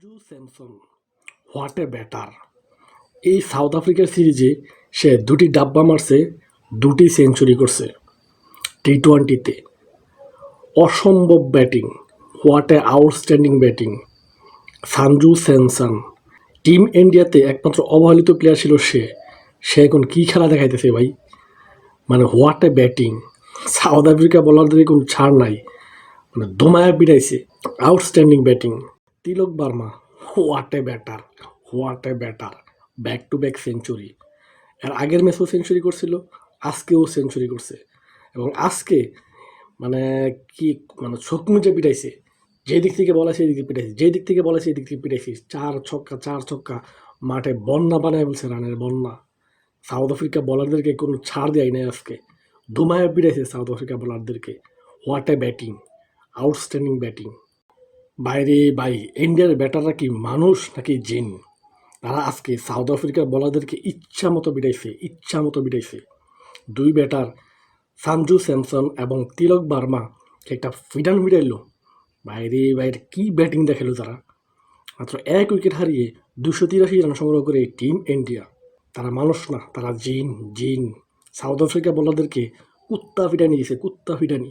Sanju Samson what a batter এই south আফ্রিকার সিরিজে সে দুটি ডাব্বা মারছে, দুটি সেঞ্চুরি করছে টি টোয়েন্টিতে অসম্ভব batting what a outstanding batting Sanju Samson team ইন্ডিয়াতে একমাত্র অবহেলিত প্লেয়ার ছিল সে। সে এখন কী খেলা দেখাইতেছে ভাই? মানে what a batting South Africa বলারদের কোনো ছাড় নাই। মানে দমায়া পিটাইছে। Outstanding batting Tilak Varma, what a batter, what a batter, back to back century. এর আগের ম্যাচেও সেঞ্চুরি করছিল, আজকেও সেঞ্চুরি করছে। এবং আজকে মানে কি মানে চোখ মুচে পিটাইছে। যে দিক থেকে বলা সেই দিকে পিটাইছে। যে দিক থেকে বলা সেই দিক থেকে পিটাইছে। চার ছক্কা চার ছক্কা, মাঠে বন্যা বানায় বলছে রানের বন্যা। সাউথ আফ্রিকা বলারদেরকে কোনো ছাড় দেয় নাই আজকে। দুমায়া পিটাইছে south Africa বলারদেরকে। What a batting, outstanding batting. বাইরে বাই ইন্ডিয়ার ব্যাটাররা কি মানুষ নাকি জিন? তারা আজকে সাউথ আফ্রিকার বলারদেরকে ইচ্ছা মতো বিটাইছে ইচ্ছা মতো বিটাইছে দুই ব্যাটার, সানজু স্যামসন এবং তিলক বার্মা, একটা ফিডান ফিডাইল বাইরে বাইরে কি ব্যাটিং দেখাল তারা? মাত্র এক উইকেট হারিয়ে দুশো তিরাশি রান সংগ্রহ করে টিম ইন্ডিয়া। তারা মানুষ না, তারা জিন জিন। সাউথ আফ্রিকা বলারদেরকে কুত্তা ফিটানি দিয়েছে, কুত্তা ফিটানি